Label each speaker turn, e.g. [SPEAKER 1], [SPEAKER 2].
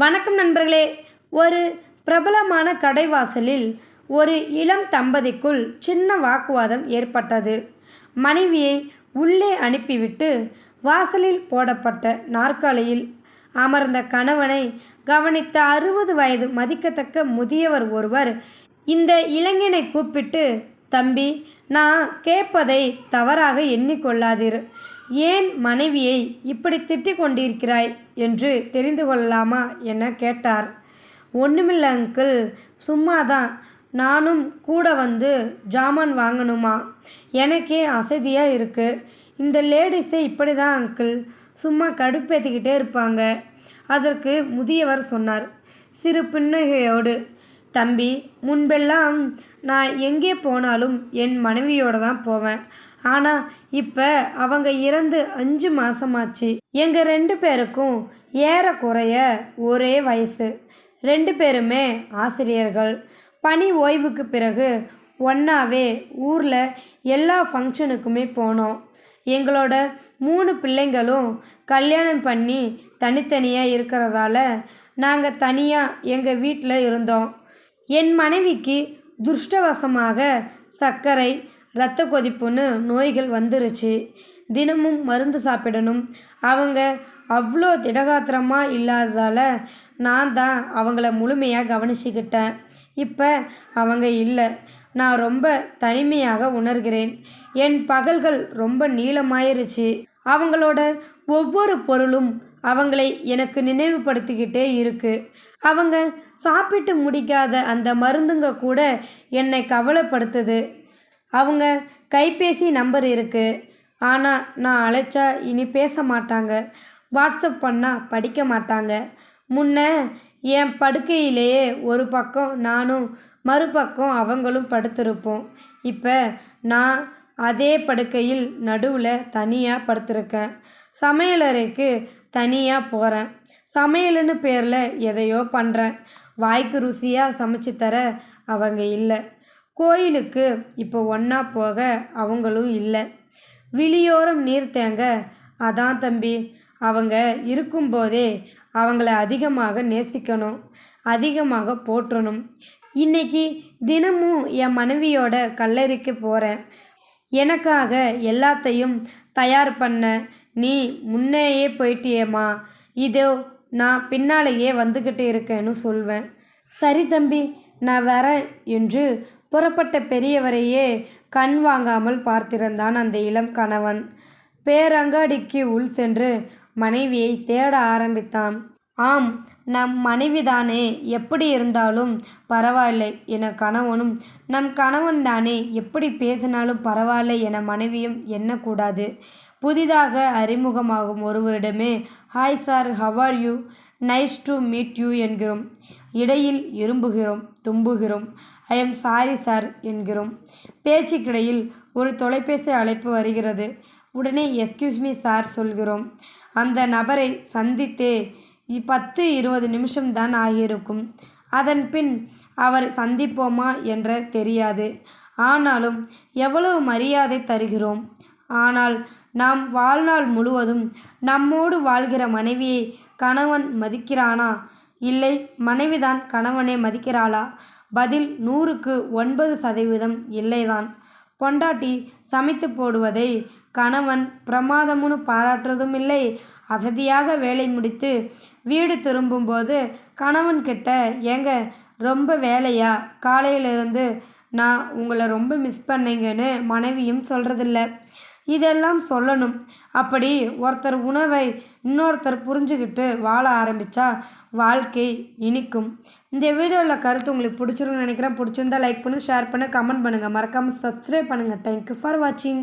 [SPEAKER 1] வணக்கம் நண்பர்களே. ஒரு பிரபலமான கடைவாசலில் ஒரு இளம் தம்பதிக்குள் சின்ன வாக்குவாதம் ஏற்பட்டது. மனைவியை உள்ளே அனுப்பிவிட்டு வாசலில் போடப்பட்ட நாற்காலியில் அமர்ந்த கணவனை கவனித்த அறுபது வயது மதிக்கத்தக்க முதியவர் ஒருவர் இந்த இளைஞனை கூப்பிட்டு தம்பி நான் கேட்பதை தவறாக எண்ணிக்கொள்ளாதீர். ஏன் மனைவியை இப்படி திட்டிக் கொண்டிருக்கிறாய் என்று தெரிந்து கொள்ளலாமா என கேட்டார். ஒன்றுமில்ல அங்கிள். சும்மாதான். நானும் கூட வந்து ஜாமான் வாங்கணுமா? எனக்கே அசதியாக இருக்குது இந்த லேடிஸை இப்படி தான் அங்கிள். சும்மா கடுப்பேற்றிக்கிட்டே இருப்பாங்க. அதற்கு முதியவர் சொன்னார். சிறு புன்னகையோடு தம்பி முன்பெல்லாம் நான் எங்கே போனாலும் என் மனைவியோடு தான் போவேன். ஆனால் இப்போ அவங்க இறந்து அஞ்சு மாதமாச்சு எங்கள் ரெண்டு பேருக்கும் ஏறக்குறைய ஒரே வயசு. ரெண்டு பேருமே ஆசிரியர்கள். பணி ஓய்வுக்கு பிறகு ஒன்றாவே ஊரில் எல்லா ஃபங்க்ஷனுக்குமே போனோம். எங்களோட மூணு பிள்ளைங்களும் கல்யாணம் பண்ணி தனித்தனியாக இருக்கிறதால நாங்கள் தனியாக எங்கள் வீட்டில் இருந்தோம். என் மனைவிக்கு துஷ்டவசமாக சர்க்கரை ரத்த கொதிப்புன்னு நோய்கள் வந்துருச்சு. தினமும் மருந்து சாப்பிடணும். அவங்க அவ்வளோ திடகாத்திரமாக இல்லாததால் நான் தான் அவங்கள முழுமையாக கவனிச்சுக்கிட்டேன். இப்போ அவங்க இல்லை. நான் ரொம்ப தனிமையாக உணர்கிறேன். என் பகல்கள் ரொம்ப நீளமாயிருச்சு. அவங்களோட ஒவ்வொரு பொருளும் அவங்களை எனக்கு நினைவுபடுத்திக்கிட்டே இருக்குது அவங்க சாப்பிட்டு முடிக்காத அந்த மருந்துங்க கூட என்னை கவலைப்படுத்துது. அவங்க கைபேசி நம்பர் இருக்குது ஆனால் நான் அழைச்சா இனி பேச மாட்டாங்க. வாட்ஸ்அப் பண்ணால் படிக்க மாட்டாங்க. முன்ன என் படுக்கையிலேயே ஒரு பக்கம் நானும் மறுபக்கம் அவங்களும் படுத்திருப்போம். இப்போ நான் அதே படுக்கையில் நடுவில் தனியாக படுத்திருக்கேன். சமையலறைக்கு தனியாக போகிறேன் சமையல்னு பேரில் எதையோ பண்ணுறேன் வாய்க்கு ருசியாக சமைச்சு தர அவங்க இல்லை. கோயிலுக்கு இப்போ ஒன்றா போக அவங்களும் இல்லை. விழியோரம் நீர் தேங்க. அதான் தம்பி அவங்க இருக்கும்போதே அவங்கள அதிகமாக நேசிக்கணும் அதிகமாக போற்றணும். இன்னைக்கு தினமும் என் மனைவியோட கல்லறைக்கு போகிறேன் எனக்காக எல்லாத்தையும் தயார் பண்ண. நீ முன்னேயே போயிட்டியேம்மா. இதோ நான் பின்னாலேயே வந்துக்கிட்டு இருக்கேன்னு சொல்வேன். சரி தம்பி நான் வரேன் என்று புறப்பட்ட பெரியவரையே கண் வாங்காமல் பார்த்திருந்தான் அந்த இளம் கணவன். பேரங்காடிக்கு உள் சென்று மனைவியை தேட ஆரம்பித்தான். ஆம் நம் மனைவிதானே எப்படி இருந்தாலும் பரவாயில்லை என கணவனும் நம் கணவன் தானே எப்படி பேசினாலும் பரவாயில்லை என மனைவியும் எண்ணக்கூடாது புதிதாக அறிமுகமாகும் ஒருவரிடமே hi sir how are you nice to meet you என்கிறோம். இடையில் இரும்புகிறோம் தும்புகிறோம். ஐ எம் சாரி சார் என்கிறோம். பேச்சுக்கிடையில் ஒரு தொலைபேசி அழைப்பு வருகிறது. உடனே எஸ்கியூஸ் மீ சார் சொல்கிறோம். அந்த நபரை சந்தித்தே பத்து இருபது நிமிஷம்தான் ஆகியிருக்கும். அதன் பின் அவர் சந்திப்போமா என்ற தெரியாது. ஆனாலும் எவ்வளவு மரியாதை தருகிறோம். ஆனால் நாம் வாழ்நாள் முழுவதும் நம்மோடு வாழ்கிற மனைவியை கணவன் மதிக்கிறானா? இல்லை மனைவிதான் கணவனை மதிக்கிறாளா? பதில் நூறுக்கு ஒன்பது சதவீதம் இல்லைதான். பொண்டாட்டி சமைத்து போடுவதை கணவன் பிரமாதமுன்னு பாராட்டுறதும் இல்லை அசதியாக வேலை முடித்து வீடு திரும்பும்போது கணவன் கிட்ட ஏங்க ரொம்ப வேலையா? காலையிலிருந்து நான் உங்களை ரொம்ப மிஸ் பண்ணீங்கன்னு மனைவியும் சொல்கிறதில்ல இதெல்லாம் சொல்லணும். அப்படி ஒருத்தர் உணவை இன்னொருத்தர் புரிஞ்சுக்கிட்டு வாழ ஆரம்பித்தா வாழ்க்கை இனிக்கும். இந்த வீடியோவில் கருத்து உங்களுக்கு பிடிச்சிருன்னு நினைக்கிறேன். பிடிச்சிருந்தா லைக் பண்ணுங்கள் ஷேர் பண்ணுங்கள் கமெண்ட் பண்ணுங்கள் மறக்காமல் சப்ஸ்கிரைப் பண்ணுங்கள் தேங்க்யூ ஃபார் வாட்சிங்